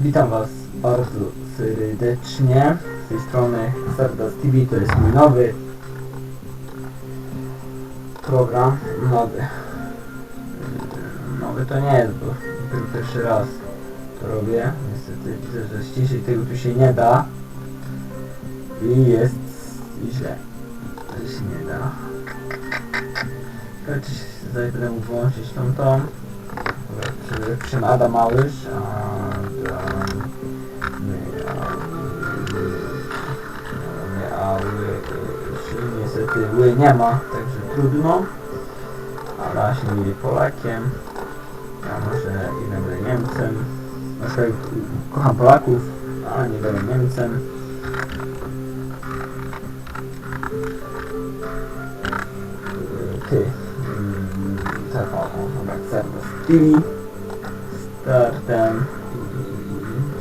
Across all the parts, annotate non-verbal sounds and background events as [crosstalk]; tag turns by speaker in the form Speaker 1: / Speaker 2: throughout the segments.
Speaker 1: Witam Was bardzo serdecznie. Z tej strony Sardas TV, to jest mój nowy program. Nowy. Nowy to nie jest, bo dopiero pierwszy raz to robię. Niestety widzę, że ściślej tego tu się nie da. I jest źle. To się nie da. Będę mógł włączyć tą tą. Dobra, czy Przym Adam Małysz, niestety ły nie ma, także trudno. Adaś nie mieli Polakiem, ja może i będę Niemcem. Znaczy, kocham Polaków, a nie będę Niemcem. Serwis TV, startem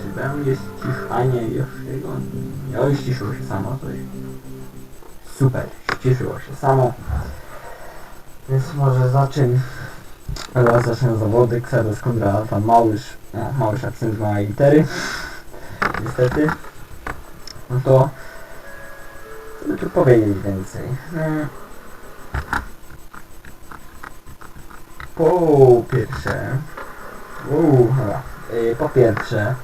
Speaker 1: czy będzie ściszanie jeszcze go? No i ściszyło się samo coś. Super, ściszyło się samo. Więc może zaczyn. Teraz zacznę zawody, Xeros kontra tam Małysz, no, Małysz akcent małej litery. Niestety. No to co by tu powiedzieć więcej? Po pierwsze. Y, po pierwsze,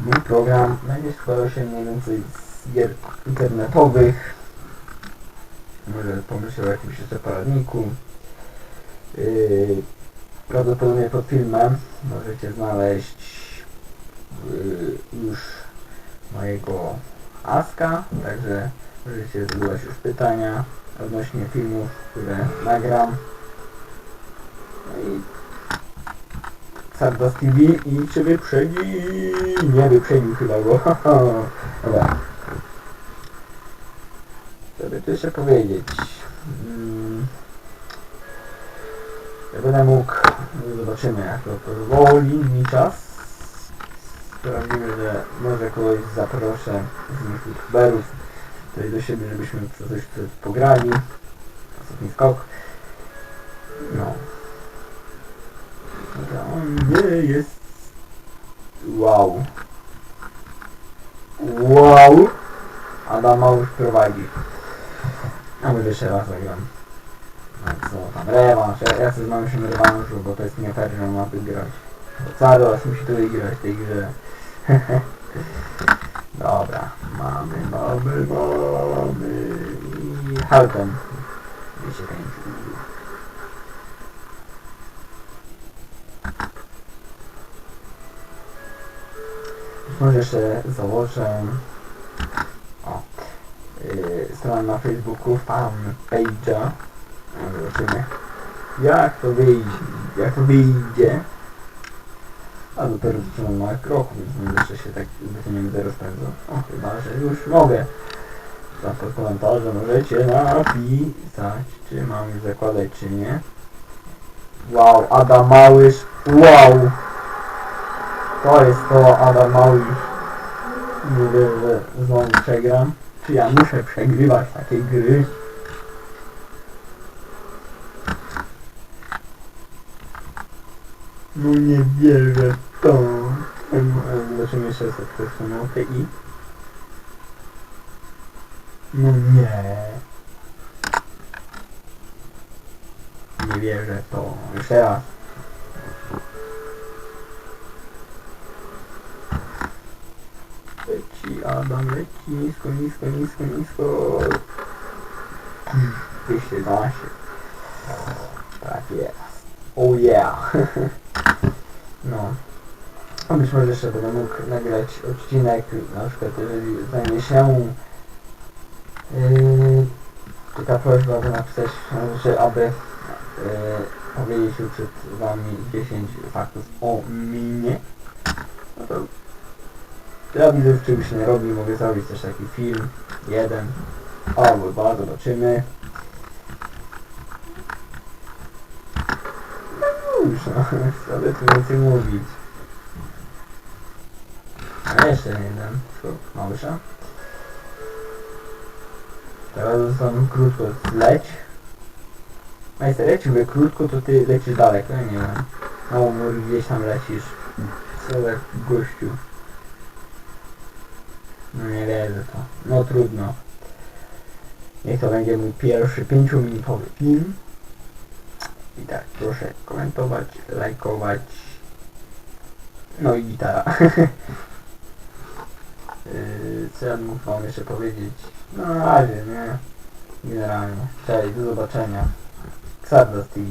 Speaker 1: mój program będzie składał się mniej więcej z gier internetowych. Może pomyślę o jakimś jeszcze poradniku. Yy, prawdopodobnie pod filmem możecie znaleźć yy, już mojego Aska, także możecie zadawać już pytania odnośnie filmów, które nagram. I Sardas TV i czy wyprzedzi? Nie wyprzedził chyba go. [laughs] Dobra. Co by tu jeszcze powiedzieć? Mm. Ja będę mógł, no zobaczymy jak to powoli mi czas. Sprawdzimy, że może kogoś zaproszę z nich youtuberów tutaj do siebie, żebyśmy co coś pograli. Ostatni skok. No. Gdzie jest? Wow. Wow. Adama już prowadzi. A może jeszcze raz zagram. No co tam, rewanż. Ja, ja sobie znam się rewanżu, bo to jest nie fair, że on ma wygrać. Cały raz musi tu wygrać w tej grze. [laughs] Dobra, mamy, mamy, mamy. I haltem. I Może jeszcze założę o, yy, stronę na Facebooku, fanpage'a. No, Zobaczymy jak to wyjdzie, jak to wyjdzie. A dopiero zaczynam na kroku, więc jeszcze się tak zbytnio będę rozpędzał. O, chyba, że już mogę. Tam pod komentarze możecie napisać, czy mam już zakładać, czy nie. Wow, Adam Małysz, wow! To jest to Adam Małysz. Wiem, że znowu przegram. Czy ja muszę przegrywać takie gry? No nie wierzę w to. Zobaczymy jeszcze to jest samolotę i... No nie. Nie wierzę w to. Jeszcze raz. Leci Adam, leci nisko, nisko, nisko, nisko. Wyście da się. Tak jest. Oh yeah. [laughs] no. A być może jeszcze będę mógł nagrać odcinek, na przykład jeżeli zajmie się yy, taka prośba, aby napisać, że aby yy, powiedzieć przed wami 10 faktów o minie. No to ja widzę, że czegoś nie robi, mogę zrobić też taki film, jeden, albo dwa, zobaczymy. No już, no, [laughs] sobie tu więcej mówić. A jeszcze jeden, małysza. Teraz zostaną krótko, leć. Majster, ci mówię krótko, to ty lecisz daleko, ja nie wiem. No, gdzieś tam lecisz. Co za gościu. No nie wierzę to. No trudno. Niech to będzie mój pierwszy 5-minutowy film. I tak, proszę komentować, lajkować. No i gitara. [laughs] Yy, Co ja mógł wam jeszcze powiedzieć? No na razie, nie? Generalnie. Cześć, do zobaczenia. Xardas TV.